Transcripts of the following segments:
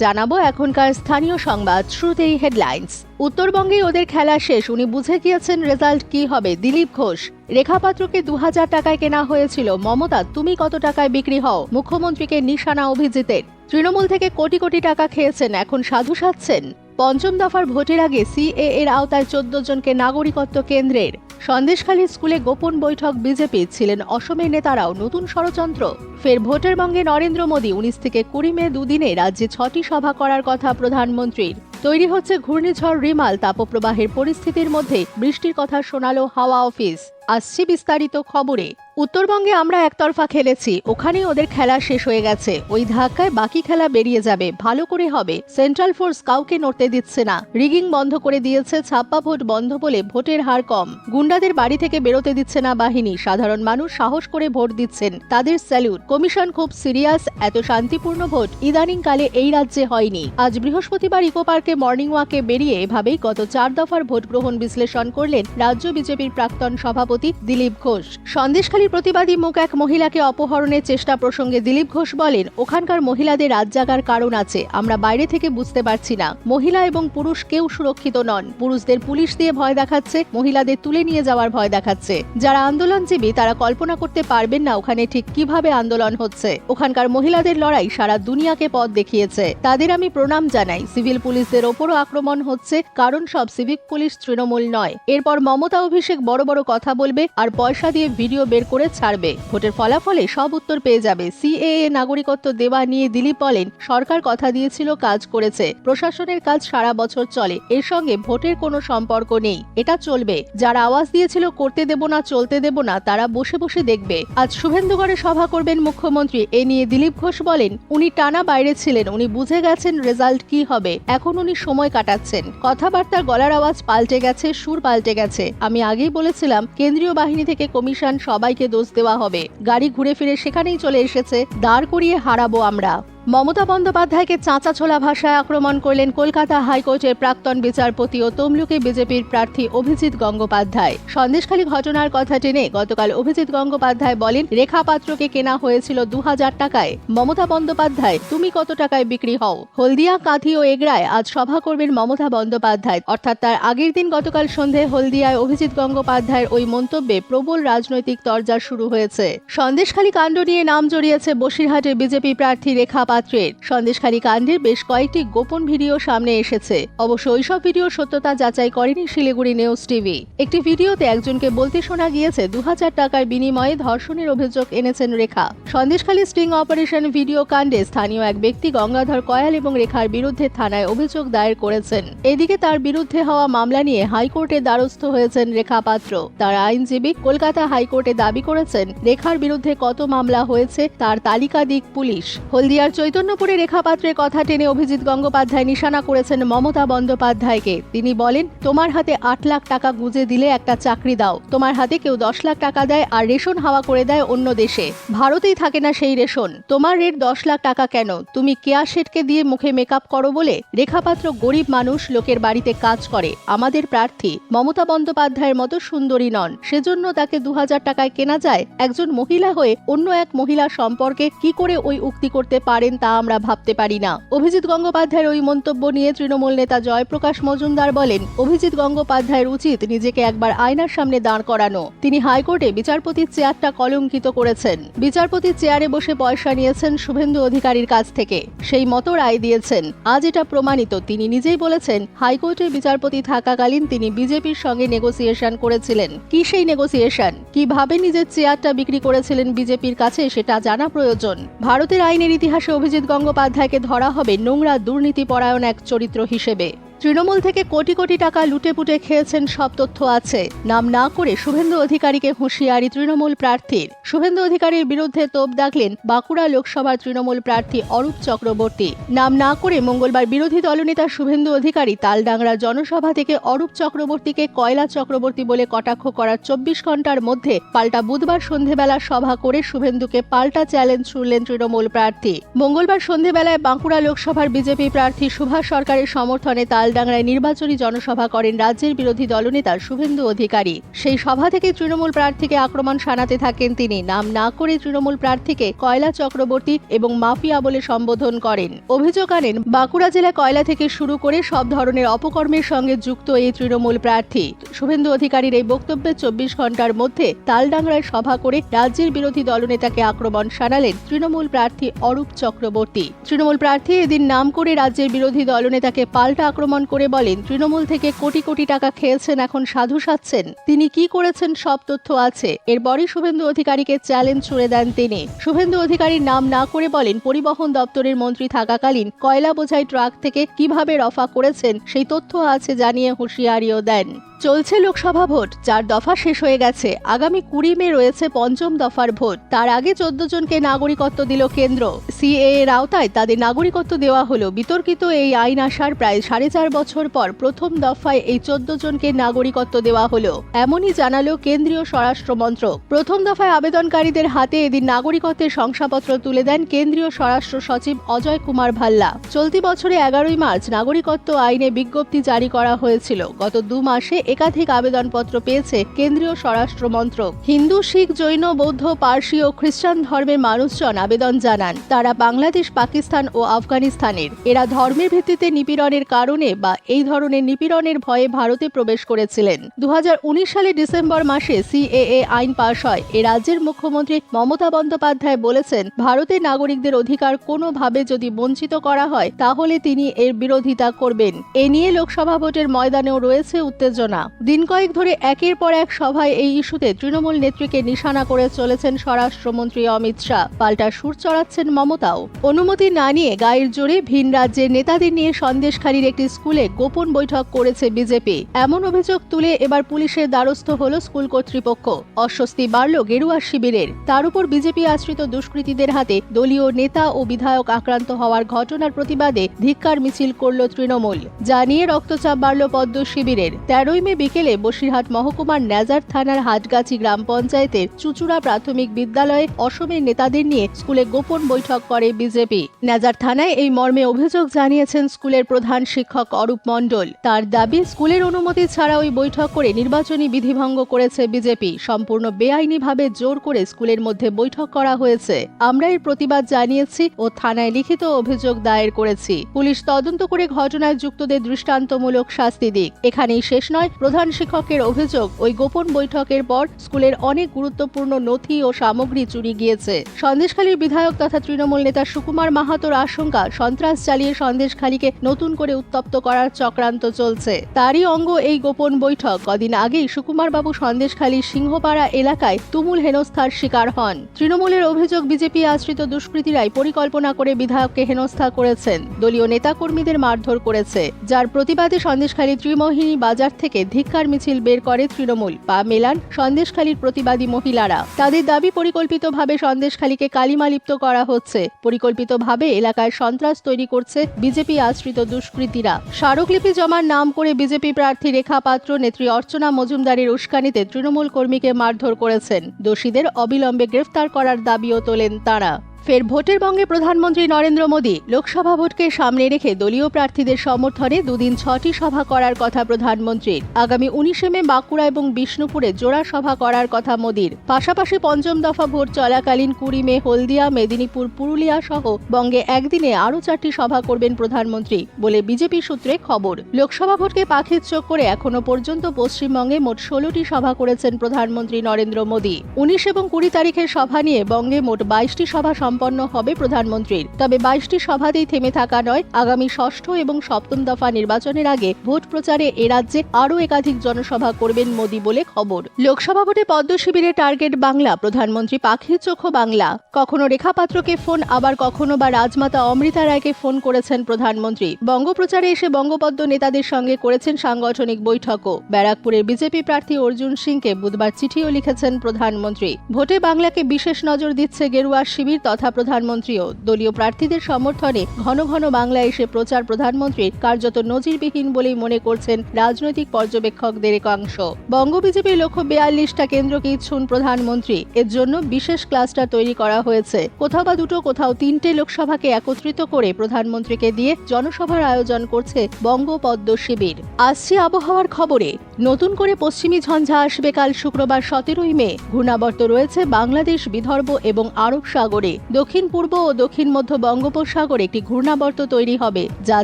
জানাব এখনকার স্থানীয় সংবাদ শ্রুতেই হেডলাইন্স উত্তরবঙ্গে ওদের খেলা শেষ, উনি বুঝে গিয়েছেন রেজাল্ট কি হবে। দিলীপ ঘোষ রেখাপাত্রকে দু হাজার টাকায় কেনা হয়েছিল। মমতা, তুমি কত টাকায় বিক্রি হও? মুখ্যমন্ত্রীকে নিশানা অভিজিতের। তৃণমূল থেকে কোটি কোটি টাকা খেয়েছেন, এখন সাধু সাধছেন। পঞ্চম দফার ভোটের আগে সিএ এর আওতায় চোদ্দ জনকে নাগরিকত্ব কেন্দ্রের সন্দেশখালী স্কুলে গোপন বৈঠক বিজেপি ছিলেন অসমের নেতারাও নতুন ষড়যন্ত্র। ফের ভোটের বঙ্গে নরেন্দ্র মোদী উনিশ থেকে কুড়ি মে দুদিনে রাজ্যে ছটি সভা করার কথা প্রধানমন্ত্রীর। তৈরি হচ্ছে ঘূর্ণিঝড় রিমাল, তাপপ্রবাহের পরিস্থিতির মধ্যে বৃষ্টির কথা শোনালো হাওয়া অফিস। আসছি বিস্তারিত খবরে। উত্তরবঙ্গে আমরা একতরফা খেলেছি। ওখানেই ওদের খেলা শেষ হয়ে গেছে। ওই ধাক্কায় বাকি খেলা বেরিয়ে যাবে। ভালো করে হবে। সেন্ট্রাল ফোর্স কাউকে নড়তে দিচ্ছে না। রিগিং বন্ধ করে দিয়েছে ছাপ্পা ভোট বন্ধ বলে ভোটের হার কম। গুন্ডাদের বাড়ি থেকে বেরোতে দিচ্ছে না বাহিনী। সাধারণ মানুষ সাহস করে ভোট দিচ্ছেন। তাদের স্যালুট। কমিশন খুব সিরিয়াস। এত শান্তিপূর্ণ ভোট ইদানিং কালে এই রাজ্যে হয়নি। আজ বৃহস্পতিবার ইকো পার্কে মর্নিং ওয়াকে বেরিয়ে এভাবেই গত চার দফার ভোট গ্রহণ বিশ্লেষণ করলেন রাজ্য বিজেপির প্রাক্তন সভাপতি দিলীপ ঘোষ। সন্দেশখালীর প্রতিবাদী মুখ এক মহিলাকে অপহরণের চেষ্টা প্রসঙ্গে দিলীপ ঘোষ বলেন, ওখানকার মহিলাদের রাত জাগার কারণ আছে, আমরা বাইরে থেকে বুঝতে পারছি না। মহিলা এবং পুরুষ কেউ সুরক্ষিত নন। পুরুষদের পুলিশ দিয়ে ভয় দেখাচ্ছে, মহিলাদের তুলে নিয়ে যাওয়ার ভয় দেখাচ্ছে। যারা আন্দোলনজীবী, তারা কল্পনা করতে পারবেন না ওখানে ঠিক কীভাবে আন্দোলন হচ্ছে। ওখানকার মহিলাদের লড়াই সারা দুনিয়াকে পথ দেখিয়েছে। তাদের আমি প্রণাম জানাই। সিভিল পুলিশদের ওপরও আক্রমণ হচ্ছে, কারণ সব সিভিক পুলিশ তৃণমূল নয়। এরপর মমতা অভিষেক বড় বড় কথা বলবে আর পয়সা দিয়ে ভিডিও বের করে ছাড়বে। ভোটের ফলাফলে সব উত্তর পেয়ে যাবে। সিএএ নাগরিকত্ব দেওয়া নিয়ে দিলীপ বলেন, সরকার কথা দিয়েছিল, কাজ করেছে। প্রশাসনের কাজ সারা বছর চলে। এর সঙ্গে ভোটের কোনো সম্পর্ক নেই। এটা চলবে। যারা আওয়াজ দিয়েছিল, করতে দেব না, চলতে দেব না, তারা বসে বসে দেখবে। আজ শুভেন্দুগড়ে সভা করবেন মুখ্যমন্ত্রী। এ নিয়ে দিলীপ ঘোষ বলেন, উনি টানা বাইরে ছিলেন। উনি বুঝে গেছেন রেজাল্ট কি হবে। এখন উনি সময় কাটাচ্ছেন। কথাবার্তার গলার আওয়াজ পাল্টে গেছে, সুর পাল্টে গেছে। আমি আগেই বলেছিলাম কেন্দ্রীয় বাহিনী থেকে কমিশন সবাইকে দোষ দেওয়া হবে। গাড়ি ঘুরে ফিরে সেখানেই চলে এসেছে। দাঁড় করিয়ে হারাবো আমরা। মমতা বন্দ্যোপাধ্যায়কে চাঁচা ছোলা ভাষায় আক্রমণ করলেন কলকাতা হাইকোর্টের প্রাক্তন বিচারপতি ও তমলুকে বিজেপির প্রার্থী অভিজিৎ গঙ্গোপাধ্যায়। সন্দেশখালী ঘটনার কথা টেনে গতকাল অভিজিৎ গঙ্গোপাধ্যায় বলেন, রেখা পাত্রকে কেনা হয়েছিল দু হাজার টাকায়। মমতা বন্দ্যোপাধ্যায়, তুমি কত টাকায় বিক্রি হও? হলদিয়া, কাঁথি ও এগরায় আজ সভা করবেন মমতা বন্দ্যোপাধ্যায়। অর্থাৎ তার আগের দিন গতকাল সন্ধে হলদিয়ায় অভিজিৎ গঙ্গোপাধ্যায়ের ওই মন্তব্যে প্রবল রাজনৈতিক তরজা শুরু হয়েছে। সন্দেশখালী কাণ্ড নিয়ে নাম জড়িয়েছে বসিরহাটের বিজেপি প্রার্থী রেখা পাত্রের। সন্দেশখালী কাণ্ডের বেশ কয়েকটি গোপন ভিডিও সামনে এসেছে। অবশ্য ওইসব ভিডিও সত্যতা যাচাই করেনি শিলিগুড়ি নিউজ টিভি। একটি ভিডিওতে একজনকে বলতে শোনা গিয়েছে দু হাজার টাকার বিনিময়ে ধর্ষণের অভিযোগ এনেছেন Rekha. Sandeshkhali sting operation video কাণ্ডে স্থানীয় এক ব্যক্তি গঙ্গাধর কয়াল এবং রেখার বিরুদ্ধে থানায় অভিযোগ দায়ের করেছেন। এদিকে তার বিরুদ্ধে হওয়া মামলা নিয়ে হাইকোর্টে দ্বারস্থ হয়েছেন রেখা পাত্র। তার আইনজীবী কলকাতা হাইকোর্টে দাবি করেছেন, রেখার বিরুদ্ধে কত মামলা হয়েছে তার তালিকা দিক পুলিশ। হলদিয়ার চৈতন্যপুরে রেখা পাত্রের কথা টেনে অভিজিৎ গঙ্গোপাধ্যায় নিশানা করেছেন মমতা বন্দ্যোপাধ্যায়কে। তিনি বলেন, তোমার হাতে আট লাখ টাকা গুঁজে দিলে একটা চাকরি দাও। তোমার হাতে কেউ দশ লাখ টাকা দেয় আর রেশন হাওয়া করে দেয় অন্য দেশে। ভারতেই থাকে না সেই রেশন। তোমার রেট দশ লাখ টাকা কেন? তুমি কেয়া শেটকে দিয়ে মুখে মেকআপ করো বলে রেখাপাত্র গরিব মানুষ লোকের বাড়িতে কাজ করে। আমাদের প্রার্থী মমতা বন্দ্যোপাধ্যায়ের মতো সুন্দরী নন। সেজন্য তাকে দু হাজার টাকায় কেনা যায়। একজন মহিলা হয়ে অন্য এক মহিলা সম্পর্কে কি করে ওই উক্তি করতে পারেন তা আমরা ভাবতে পারি না। অভিজিৎ গঙ্গোপাধ্যায়ের ওই মন্তব্য নিয়ে তৃণমূল নেতা জয়প্রকাশ মজুমদার বলেন, অভিজিৎ গঙ্গোপাধ্যায়ের উচিত নিজেকে একবার আয়নার সামনে দাঁড় করানো। তিনি হাইকোর্টে বিচারপতির চেয়ারটা কলঙ্কিত করেছেন। বিচারপতির চেয়ারে বসে পয়সা নিয়েছেন শুভেন্দু অধিকারীর কাছ থেকে। সেই মতো রায় দিয়েছেন। আজ এটা প্রমাণিত। তিনি নিজেই বলেছেন হাইকোর্টের বিচারপতি থাকাকালীন তিনি বিজেপির সঙ্গে নেগোসিয়েশন করেছিলেন। কি সেই নেগোসিয়েশন? কীভাবে নিজের চেয়ারটা বিক্রি করেছিলেন বিজেপির কাছে সেটা জানা প্রয়োজন। ভারতের আইনের ইতিহাসে অভিজিৎ গঙ্গোপাধ্যায়কে ধরা হবে নোংরা দুর্নীতি পরায়ণ এক চরিত্র হিসেবে। তৃণমূল থেকে কোটি কোটি টাকা লুটে পুটে খেয়েছেন সব তথ্য আছে। নাম না করে শুভেন্দু অধিকারীকে হুঁশিয়ারি তৃণমূল প্রার্থীর। শুভেন্দু অধিকারীর বিরুদ্ধে তোপ দাগলেন বাঁকুড়া লোকসভার তৃণমূল প্রার্থী অরূপ চক্রবর্তী। নাম না করে মঙ্গলবার বিরোধী দলনেতা শুভেন্দু অধিকারী তালডাংরা জনসভা থেকে অরূপ চক্রবর্তীকে কয়লা চক্রবর্তী বলে কটাক্ষ করার চব্বিশ ঘণ্টার মধ্যে পাল্টা বুধবার সন্ধেবেলা সভা করে শুভেন্দুকে পাল্টা চ্যালেঞ্জ ছুড়লেন তৃণমূল প্রার্থী। মঙ্গলবার সন্ধেবেলায় বাঁকুড়া লোকসভার বিজেপি প্রার্থী সুভাষ সরকারের সমর্থনে তাল তালডাংরায় নির্বাচনী জনসভা করেন রাজ্যের বিরোধী দলনেতা শুভেন্দু অধিকারী। সেই সভা থেকে তৃণমূল প্রার্থীকে আক্রমণ শানাতে থাকেন তিনি। নাম না করে তৃণমূল প্রার্থীকে কয়লা চক্রবর্তী এবং মাফিয়া বলে সম্বোধন করেন। অভিযোগ আনেন, বাঁকুড়া জেলা কয়লা থেকে শুরু করে সব ধরনের অপকর্মের সঙ্গে যুক্ত এই তৃণমূল প্রার্থী। শুভেন্দু অধিকারীর এই বক্তব্যে চব্বিশ ঘণ্টার মধ্যে তালডাংরায় সভা করে রাজ্যের বিরোধী দলনেতাকে আক্রমণ শানালেন তৃণমূল প্রার্থী অরূপ চক্রবর্তী। তৃণমূল প্রার্থী এদিন নাম করে রাজ্যের বিরোধী দলনেতাকে পাল্টা আক্রমণ করে বলেন, তৃণমূল থেকে কোটি কোটি টাকা খেয়েছেন, এখন সাধু সাচ্ছেন তিনি কি করেছেন সব তথ্য আছে। এরপরই শুভেন্দু অধিকারীকে চ্যালেঞ্জ ছুড়ে দেন তিনি। শুভেন্দু অধিকারীর নাম না করে বলেন, পরিবহন দপ্তরের মন্ত্রী থাকাকালীন কয়লা বোঝাই ট্রাক থেকে কীভাবে রফা করেছেন, সেই তথ্য আছে জানিয়ে হুঁশিয়ারিও দেন। চলছে লোকসভা ভোট, চার দফা শেষ হয়ে গেছে। আগামী কুড়ি মে রয়েছে পঞ্চম দফার ভোট। তার আগে চোদ্দ জনকে নাগরিকত্ব দিল কেন্দ্র। সিএ এর আওতায় তাদের নাগরিকত্ব দেওয়া হলো। বিতর্কিত এই আইন আসার প্রায় সাড়ে চার বছর পর প্রথম দফায় এই চোদ্দ জনকে নাগরিকত্ব দেওয়া হলো। এমনই জানালো কেন্দ্রীয় স্বরাষ্ট্র মন্ত্রক। প্রথম দফায় আবেদনকারীদের হাতে এদিন নাগরিকত্বের শংসাপত্র তুলে দেন কেন্দ্রীয় স্বরাষ্ট্র সচিব অজয় কুমার ভাল্লা। চলতি বছরে এগারোই মার্চ নাগরিকত্ব আইনে বিজ্ঞপ্তি জারি করা হয়েছিল। গত দু মাসে একাধিক আবেদনপত্র পেয়েছে কেন্দ্রীয় স্বরাষ্ট্র মন্ত্রক। হিন্দু, শিখ, জৈন, বৌদ্ধ, পার্সি ও খ্রিস্টান ধর্মের মানুষজন আবেদন জানান। তারা বাংলাদেশ, পাকিস্তান ও আফগানিস্তানের। এরা ধর্মের ভিত্তিতে নিপীড়নের কারণে বা এই ধরনের নিপীড়নের ভয়ে ভারতে প্রবেশ করেছিলেন। দু হাজার উনিশ সালে ডিসেম্বর মাসে সিএএ আইন পাশ হয়। এ রাজ্যের মুখ্যমন্ত্রী মমতা বন্দ্যোপাধ্যায় বলেছেন ভারতের নাগরিকদের অধিকার কোনোভাবে যদি বঞ্চিত করা হয়, তাহলে তিনি এর বিরোধিতা করবেন। এ নিয়ে লোকসভা ভোটের ময়দানেও রয়েছে উত্তেজনা। দিন কয়েক ধরে একের পর এক সভায় এই ইস্যুতে তৃণমূল নেত্রীকে নিশানা করে চলেছেন স্বরাষ্ট্রমন্ত্রী অমিত শাহ। পাল্টা সুর চড়াচ্ছেন মমতাও। অনুমতি না নিয়ে গায়ের জোরে ভিন রাজ্যের নেতাদের নিয়ে সন্দেশখালীর একটি স্কুলে গোপন বৈঠক করেছে বিজেপি। এমন অভিযোগ তুলে এবার পুলিশের দ্বারস্থ হল স্কুল কর্তৃপক্ষ। অস্বস্তি বাড়ল গেরুয়া শিবিরের। তার উপর বিজেপি আশ্রিত দুষ্কৃতীদের হাতে দলীয় নেতা ও বিধায়ক আক্রান্ত হওয়ার ঘটনার প্রতিবাদে ধিক্কার মিছিল করল তৃণমূল। যা নিয়ে রক্তচাপ বাড়ল পদ্ম শিবিরের। তেরোই মে বিকেলে বসিরহাট মহকুমার নেজার থানার হাটগাছি গ্রাম পঞ্চায়েতের চুচুড়া প্রাথমিক বিদ্যালয়ে অসমের নেতাদের নিয়ে স্কুলে গোপন বৈঠক করে বিজেপি। নেজার থানায় এই মর্মে অভিযোগ জানিয়েছেন স্কুলের প্রধান শিক্ষক অরূপ মণ্ডল। তার দাবি, স্কুলের অনুমতি ছাড়া ওই বৈঠক করে নির্বাচনী বিধিভঙ্গ করেছে বিজেপি। সম্পূর্ণ বেআইনিভাবে জোর করে স্কুলের মধ্যে বৈঠক করা হয়েছে। আমরা এর প্রতিবাদ জানিয়েছি ও থানায় লিখিত অভিযোগ দায়ের করেছি। পুলিশ তদন্ত করে ঘটনায় যুক্তদের দৃষ্টান্তমূলক শাস্তি দিক। এখানেই শেষ নয়। প্রধান শিক্ষকের অভিযোগ, ওই গোপন বৈঠকের পর স্কুলের অনেক গুরুত্বপূর্ণ নথি ও সামগ্রী চুরি গিয়েছে। সন্দেশখালীর বিধায়ক তথা তৃণমূল নেতা সুকুমার মাহাতোর আশঙ্কা, সন্ত্রাস চালিয়ে সন্দেশখালীকে নতুন করে উত্তপ্ত করার চক্রান্ত চলছে। তারই অঙ্গ এই গোপন বৈঠক। কদিন আগেই সুকুমার বাবু সন্দেশখালীর সিংহপাড়া এলাকায় তুমুল হেনস্থার শিকার হন। তৃণমূলের অভিযোগ, বিজেপি আশ্রিত দুষ্কৃতীরাই পরিকল্পনা করে বিধায়ককে হেনস্থা করেছেন। দলীয় নেতাকর্মীদের মারধর করেছে। যার প্রতিবাদে সন্দেশখালী ত্রিমোহিনী বাজার থেকে ধিক্কার মিছিল বের করে তৃণমূল পা মেলান সন্দেশখালীর প্রতিবাদী মহিলারা। তাদের দাবি পরিকল্পিতভাবে সন্দেশখালীকে কালিমালিপ্ত করা হচ্ছে। পরিকল্পিতভাবে এলাকায় সন্ত্রাস তৈরি করছে বিজেপি আশ্রিত দুষ্কৃতীরা। স্মারকলিপি জমার নাম করে বিজেপি প্রার্থী রেখা পাত্র, নেত্রী অর্চনা মজুমদারের উস্কানিতে তৃণমূল কর্মীকে মারধর করেছেন। দোষীদের অবিলম্বে গ্রেফতার করার দাবিও তোলেন তারা। ফের ভোটের বঙ্গে প্রধানমন্ত্রী নরেন্দ্র মোদী লোকসভা ভোটকে সামনে রেখে দলীয় প্রার্থীদের সমর্থনে দুদিন ছটি সভা করার কথা প্রধানমন্ত্রীর। আগামী উনিশে মে বাঁকুড়া এবং বিষ্ণুপুরে জোড়া সভা করার কথা মোদীর। পাশাপাশি পঞ্চম দফা ভোট চলাকালীন কুড়ি মে হলদিয়া, মেদিনীপুর, পুরুলিয়া সহ বঙ্গে একদিনে আরও চারটি সভা করবেন প্রধানমন্ত্রী বলে বিজেপি সূত্রে খবর। লোকসভা ভোটকে পাখির চোখ করে এখনও পর্যন্ত পশ্চিমবঙ্গে মোট ষোলোটি সভা করেছেন প্রধানমন্ত্রী নরেন্দ্র মোদী। উনিশ এবং কুড়ি তারিখের সভা নিয়ে বঙ্গে মোট বাইশটি সভা সম্পন্ন হবে প্রধানমন্ত্রীর। তবে বাইশটি সভাতেই থেমে থাকা নয়, আগামী ষষ্ঠ এবং সপ্তম দফা নির্বাচনের আগে ভোট প্রচারে এ রাজ্যে আরও একাধিক জনসভা করবেন মোদী বলে খবর। লোকসভা ভোটে পদ্ম শিবিরের টার্গেট বাংলা, প্রধানমন্ত্রী পাখির চোখ বাংলা। কখনো রেখা পাত্রকে ফোন, আবার কখনো বা রাজমাতা অমৃতা রায়কে ফোন করেছেন প্রধানমন্ত্রী। বঙ্গপ্রচারে এসে বঙ্গপদ্ম নেতাদের সঙ্গে করেছেন সাংগঠনিক বৈঠকও। ব্যারাকপুরের বিজেপি প্রার্থী অর্জুন সিংকে বুধবার চিঠিও লিখেছেন প্রধানমন্ত্রী। ভোটে বাংলাকে বিশেষ নজর দিচ্ছে গেরুয়া শিবির তথা তথা প্রধানমন্ত্রীও দলীয় প্রার্থীদের সমর্থনে ঘন ঘন বাংলায় এসে প্রচার প্রধানমন্ত্রীর কার্যত নজিরবিহীন বলেই মনে করছেন রাজনৈতিক পর্যবেক্ষকদের একাংশ। বঙ্গ বিজেপির লক্ষ্য বেয়াল্লিশটা কেন্দ্রকে ইচ্ছুন প্রধানমন্ত্রী। এর জন্য বিশেষ ক্লাস্টার তৈরি করা হয়েছে। কোথাও বা দুটো, কোথাও তিনটে লোকসভাকে একত্রিত করে প্রধানমন্ত্রীকে দিয়ে জনসভার আয়োজন করছে বঙ্গপদ্ম শিবির। আসছে আবহাওয়ার খবরে। নতুন করে পশ্চিমী ঝঞ্ঝা আসবে কাল শুক্রবার সতেরোই মে। ঘূর্ণাবর্ত রয়েছে বাংলাদেশ, বিদর্ভ এবং আরব সাগরে। দক্ষিণ পূর্ব ও দক্ষিণ মধ্য বঙ্গোপসাগরে একটি ঘূর্ণাবর্ত তৈরি হবে, যা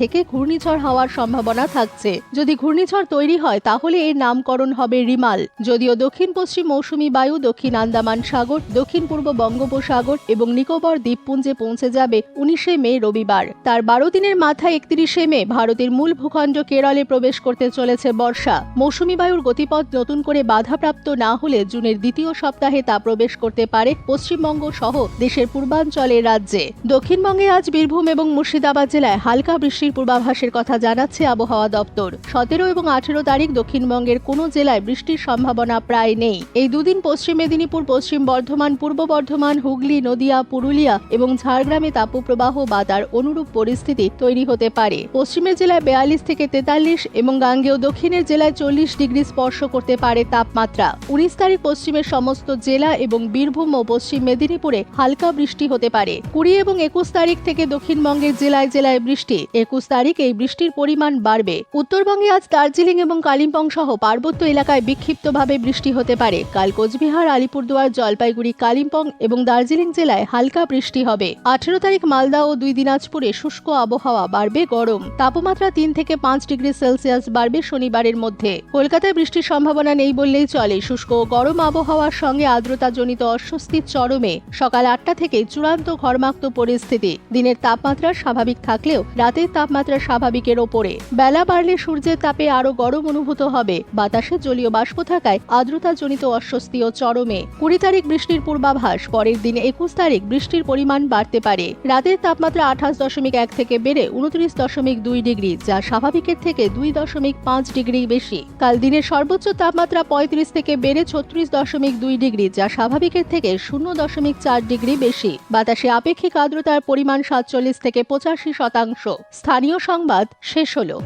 থেকে ঘূর্ণিঝড় হওয়ার সম্ভাবনা থাকছে। যদি ঘূর্ণিঝড় তৈরি হয়, তাহলে এর নামকরণ হবে রিমাল। যদিও দক্ষিণ পশ্চিম মৌসুমী বায়ু, দক্ষিণ আন্দামান সাগর, দক্ষিণ পূর্ব বঙ্গোপসাগর এবং নিকোবর দ্বীপপুঞ্জে পৌঁছে যাবে উনিশে মে রবিবার। তার বারো দিনের মাথায় একত্রিশে মে ভারতের মূল ভূখণ্ড কেরলে প্রবেশ করতে চলেছে বর্ষা। মৌসুমী বায়ুর গতিপথ নতুন করে বাধাপ্রাপ্ত না হলে জুনের দ্বিতীয় সপ্তাহে তা প্রবেশ করতে পারে পশ্চিমবঙ্গ সহ দেশের পূর্বাঞ্চলের রাজ্যে। দক্ষিণবঙ্গে আজ বীরভূম এবং মুর্শিদাবাদ জেলায় হালকা বৃষ্টির পূর্বাভাসের কথা জানাচ্ছে আবহাওয়া দপ্তর। সতেরো এবং আঠেরো তারিখ দক্ষিণবঙ্গের কোনো জেলায় বৃষ্টির সম্ভাবনা প্রায় নেই। এই দুদিন পশ্চিম মেদিনীপুর, পশ্চিম বর্ধমান, পূর্ব বর্ধমান, হুগলি, নদিয়া, পুরুলিয়া এবং ঝাড়গ্রামে তাপপ্রবাহ বা তার অনুরূপ পরিস্থিতি তৈরি হতে পারে। পশ্চিমের জেলায় বেয়াল্লিশ থেকে তেতাল্লিশ এবং গাঙ্গেয় দক্ষিণের জেলায় চল্লিশ ডিগ্রি স্পর্শ করতে পারে তাপমাত্রা। উনিশ তারিখ পশ্চিমের সমস্ত জেলা এবং বীরভূম ও পশ্চিম মেদিনীপুরে হালকা বৃষ্টি হতে পারে। কুড়ি এবং একুশ তারিখ থেকে দক্ষিণবঙ্গের জেলায় জেলায় বৃষ্টি। একুশ তারিখ এই বৃষ্টির পরিমাণ বাড়বে। উত্তরবঙ্গে আজ দার্জিলিং এবং কালিম্পং সহ পার্বত্য এলাকায় বিক্ষিপ্তভাবে বৃষ্টি হতে পারে। কাল কোচবিহার, আলিপুরদুয়ার, জলপাইগুড়ি, কালিম্পং এবং দার্জিলিং জেলায় হালকা বৃষ্টি হবে। আঠেরো তারিখ মালদা ও দুই দিনাজপুরে শুষ্ক আবহাওয়া বাড়বে গরম। তাপমাত্রা তিন থেকে পাঁচ ডিগ্রি সেলসিয়াস বাড়বে শনিবারের মধ্যে। কলকাতায় বৃষ্টির সম্ভাবনা নেই বললেই চলে। শুষ্ক গরম আবহাওয়ার সঙ্গে আর্দ্রতাজনিত অস্বস্তির চরমে সকাল আটটা থেকে চূড়ান্ত ঘর্মাক্ত পরিস্থিতি। দিনের তাপমাত্রা স্বাভাবিক থাকলেও রাতের তাপমাত্রা স্বাভাবিকের ওপরে। বেলা বাড়লে সূর্যের তাপে আরও গরম অনুভূত হবে। বাতাসে জলীয় বাষ্প থাকায় আর্দ্রতাজনিত অস্বস্তি ও চরমে। কুড়ি তারিখ বৃষ্টির পূর্বাভাস, পরের দিন একুশ তারিখ বৃষ্টির পরিমাণ বাড়তে পারে। রাতের তাপমাত্রা আঠাশ দশমিক এক থেকে বেড়ে উনত্রিশ দশমিক দুই ডিগ্রি, যা স্বাভাবিকের থেকে দুই দশমিক পাঁচ ডিগ্রি বেশি। কাল দিনের সর্বোচ্চ তাপমাত্রা পঁয়ত্রিশ থেকে বেড়ে ছত্রিশ দশমিক দুই ডিগ্রি, যা স্বাভাবিকের থেকে শূন্য দশমিক চার ডিগ্রি বেশি। বাতাসে আপেক্ষিক আর্দ্রতার পরিমাণ সাতচল্লিশ থেকে পঁচাশি শতাংশ। স্থানীয় সংবাদ শেষ হলো।